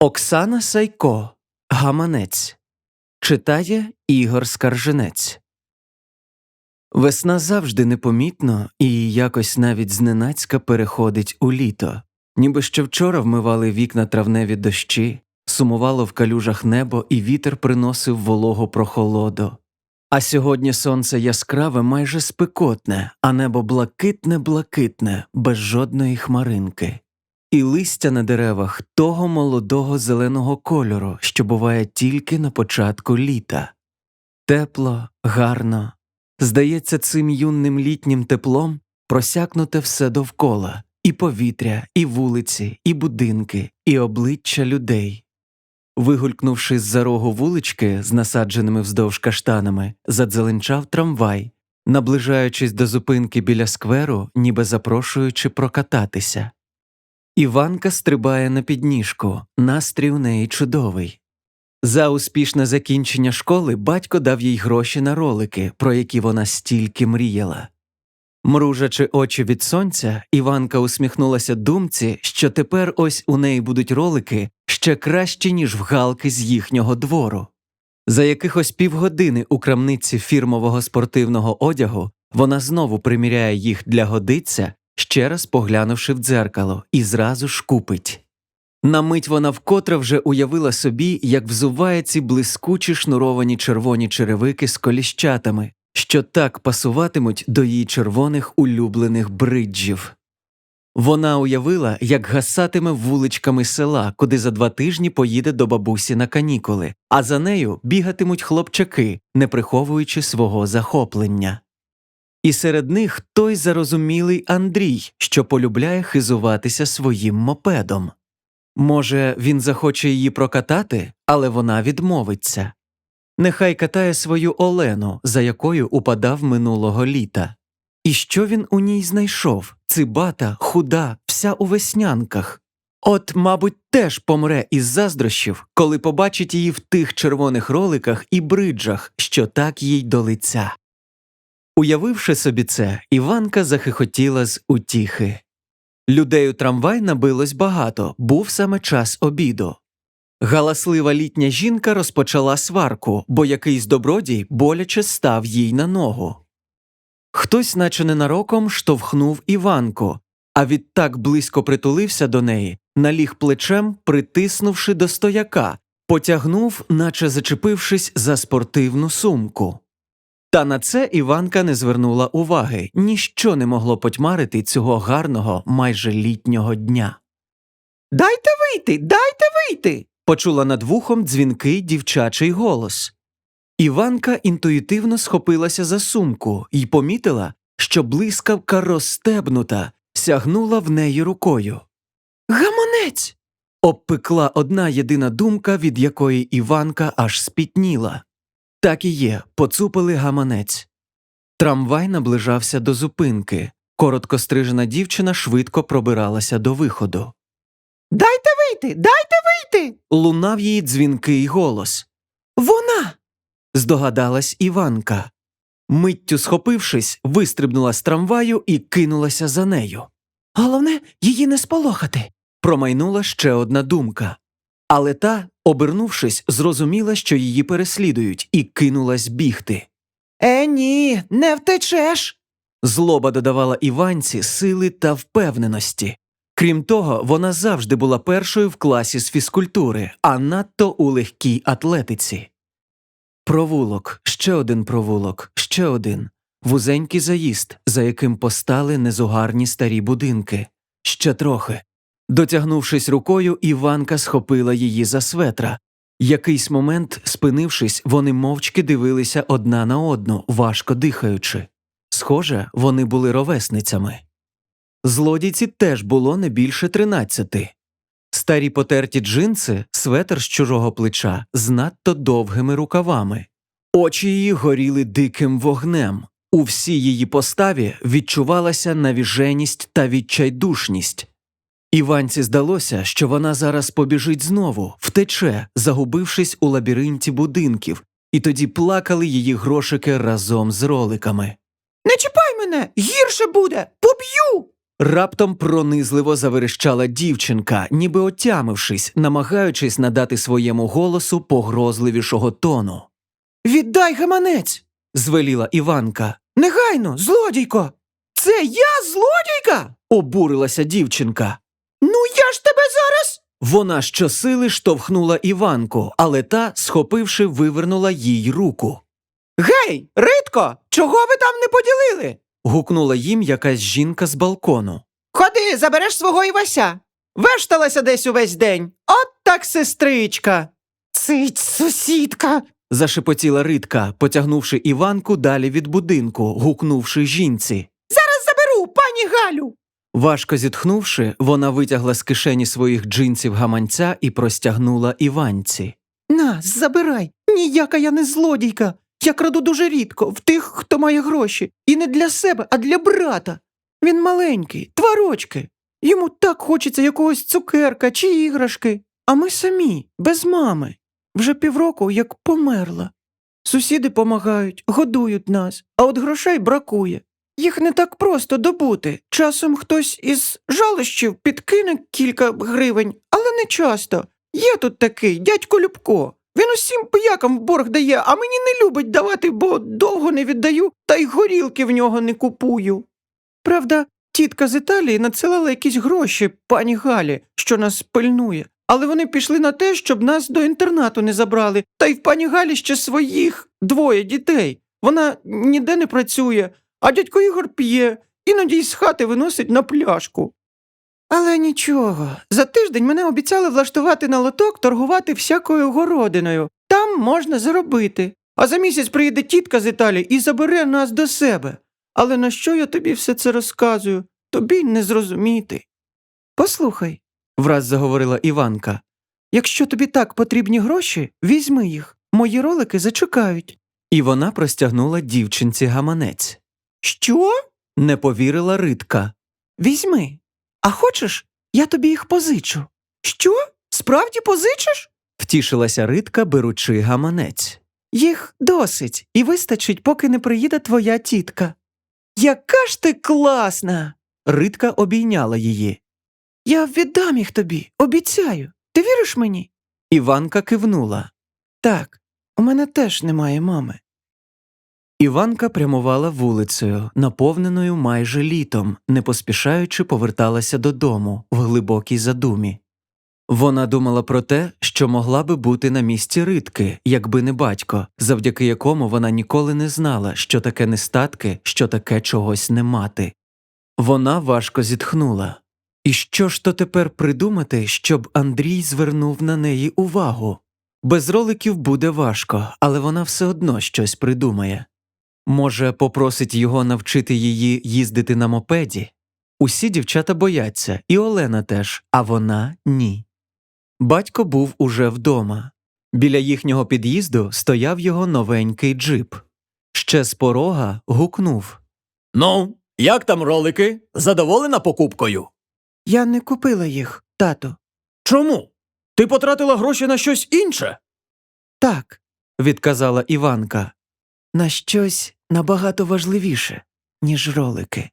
Оксана Сайко Гаманець читає Ігор Скарженець. Весна завжди непомітно і якось навіть зненацька переходить у літо. Ніби ще вчора вмивали вікна травневі дощі, сумувало в калюжах небо, і вітер приносив вологу прохолоду. А сьогодні сонце яскраве, майже спекотне, а небо блакитне блакитне, без жодної хмаринки і листя на деревах того молодого зеленого кольору, що буває тільки на початку літа. Тепло, гарно. Здається, цим юним літнім теплом просякнуте все довкола і повітря, і вулиці, і будинки, і обличчя людей. Вигулькнувши з за рогу вулички з насадженими вздовж каштанами, задзеленчав трамвай, наближаючись до зупинки біля скверу, ніби запрошуючи прокататися. Іванка стрибає на підніжку, настрій у неї чудовий. За успішне закінчення школи батько дав їй гроші на ролики, про які вона стільки мріяла. Мружачи очі від сонця, Іванка усміхнулася думці, що тепер ось у неї будуть ролики ще кращі, ніж в галки з їхнього двору. За якихось півгодини у крамниці фірмового спортивного одягу вона знову приміряє їх для годиця ще раз поглянувши в дзеркало, і зразу ж купить. На мить вона вкотре вже уявила собі, як взуває ці блискучі шнуровані червоні черевики з коліщатами, що так пасуватимуть до її червоних улюблених бриджів. Вона уявила, як гасатиме вуличками села, куди за два тижні поїде до бабусі на канікули, а за нею бігатимуть хлопчаки, не приховуючи свого захоплення і серед них той зарозумілий Андрій, що полюбляє хизуватися своїм мопедом. Може, він захоче її прокатати, але вона відмовиться. Нехай катає свою Олену, за якою упадав минулого літа. І що він у ній знайшов цибата, худа, вся у веснянках. От, мабуть, теж помре із заздрощів, коли побачить її в тих червоних роликах і бриджах, що так їй до лиця. Уявивши собі це, Іванка захихотіла з утіхи. Людей у трамвай набилось багато, був саме час обіду. Галаслива літня жінка розпочала сварку, бо якийсь добродій боляче став їй на ногу. Хтось, наче ненароком, штовхнув Іванку, а відтак близько притулився до неї, наліг плечем, притиснувши до стояка, потягнув, наче зачепившись за спортивну сумку. Та на це Іванка не звернула уваги ніщо не могло потьмарити цього гарного, майже літнього дня. Дайте вийти, дайте вийти. почула над вухом дзвінкий дівчачий голос. Іванка інтуїтивно схопилася за сумку і помітила, що блискавка розстебнута, сягнула в неї рукою. Гаманець. обпекла одна єдина думка, від якої Іванка аж спітніла. Так і є, поцупили гаманець. Трамвай наближався до зупинки. Коротко стрижена дівчина швидко пробиралася до виходу. Дайте вийти, дайте вийти. лунав її дзвінкий голос. Вона. здогадалась Іванка. Миттю схопившись, вистрибнула з трамваю і кинулася за нею. Головне, її не сполохати. промайнула ще одна думка. Але та, обернувшись, зрозуміла, що її переслідують, і кинулась бігти. Е, ні, не втечеш. Злоба додавала Іванці сили та впевненості. Крім того, вона завжди була першою в класі з фізкультури, а надто у легкій атлетиці. Провулок, ще один провулок, ще один. Вузенький заїзд, за яким постали незугарні старі будинки. Ще трохи. Дотягнувшись рукою, Іванка схопила її за светра. Якийсь момент, спинившись, вони мовчки дивилися одна на одну, важко дихаючи. Схоже, вони були ровесницями. Злодійці теж було не більше тринадцяти. Старі потерті джинси, светр з чужого плеча з надто довгими рукавами. Очі її горіли диким вогнем. У всій її поставі відчувалася навіженість та відчайдушність. Іванці здалося, що вона зараз побіжить знову, втече, загубившись у лабіринті будинків, і тоді плакали її грошики разом з роликами. Не чіпай мене, гірше буде, поб'ю. Раптом пронизливо заверещала дівчинка, ніби отямившись, намагаючись надати своєму голосу погрозливішого тону. Віддай гаманець. звеліла Іванка. Негайно, злодійко. Це я злодійка? обурилася дівчинка. Я ж тебе зараз. Вона щосили штовхнула Іванку, але та, схопивши, вивернула їй руку. Гей, Ритко, чого ви там не поділили? гукнула їм якась жінка з балкону. Ходи, забереш свого Івася. Вешталася десь увесь день. От так сестричка. Цить, сусідка. зашепотіла Ритка, потягнувши Іванку далі від будинку, гукнувши жінці. Зараз заберу, пані Галю. Важко зітхнувши, вона витягла з кишені своїх джинсів гаманця і простягнула Іванці. На, забирай. Ніяка я не злодійка. Я краду дуже рідко в тих, хто має гроші. І не для себе, а для брата. Він маленький, два рочки. Йому так хочеться якогось цукерка чи іграшки. А ми самі, без мами. Вже півроку як померла. Сусіди помагають, годують нас, а от грошей бракує. Їх не так просто добути. Часом хтось із жалощів підкине кілька гривень, але не часто. Є тут такий дядько Любко. Він усім пиякам в борг дає, а мені не любить давати, бо довго не віддаю, та й горілки в нього не купую. Правда, тітка з Італії надсилала якісь гроші пані Галі, що нас пильнує, але вони пішли на те, щоб нас до інтернату не забрали, та й в пані Галі ще своїх двоє дітей. Вона ніде не працює, а дядько Ігор п'є, іноді із хати виносить на пляшку. Але нічого, за тиждень мене обіцяли влаштувати на лоток торгувати всякою городиною. Там можна заробити. А за місяць приїде тітка з Італії і забере нас до себе. Але на що я тобі все це розказую? Тобі не зрозуміти. Послухай, враз заговорила Іванка. Якщо тобі так потрібні гроші, візьми їх. Мої ролики зачекають. І вона простягнула дівчинці гаманець. Що? не повірила Ритка. Візьми. А хочеш, я тобі їх позичу. Що? Справді позичиш? втішилася Ритка, беручи гаманець. Їх досить, і вистачить, поки не приїде твоя тітка. Яка ж ти класна. Ритка обійняла її. Я віддам їх тобі, обіцяю. Ти віриш мені? Іванка кивнула. Так, у мене теж немає мами. Іванка прямувала вулицею, наповненою майже літом, не поспішаючи поверталася додому в глибокій задумі. Вона думала про те, що могла би бути на місці ритки, якби не батько, завдяки якому вона ніколи не знала, що таке нестатки, що таке чогось не мати. Вона важко зітхнула. І що ж то тепер придумати, щоб Андрій звернув на неї увагу? Без роликів буде важко, але вона все одно щось придумає. Може, попросить його навчити її їздити на мопеді? Усі дівчата бояться, і Олена теж, а вона ні. Батько був уже вдома. Біля їхнього під'їзду стояв його новенький джип. Ще з порога гукнув Ну, як там ролики? Задоволена покупкою? Я не купила їх, тато. Чому? Ти потратила гроші на щось інше? Так, відказала Іванка. На щось набагато важливіше, ніж ролики.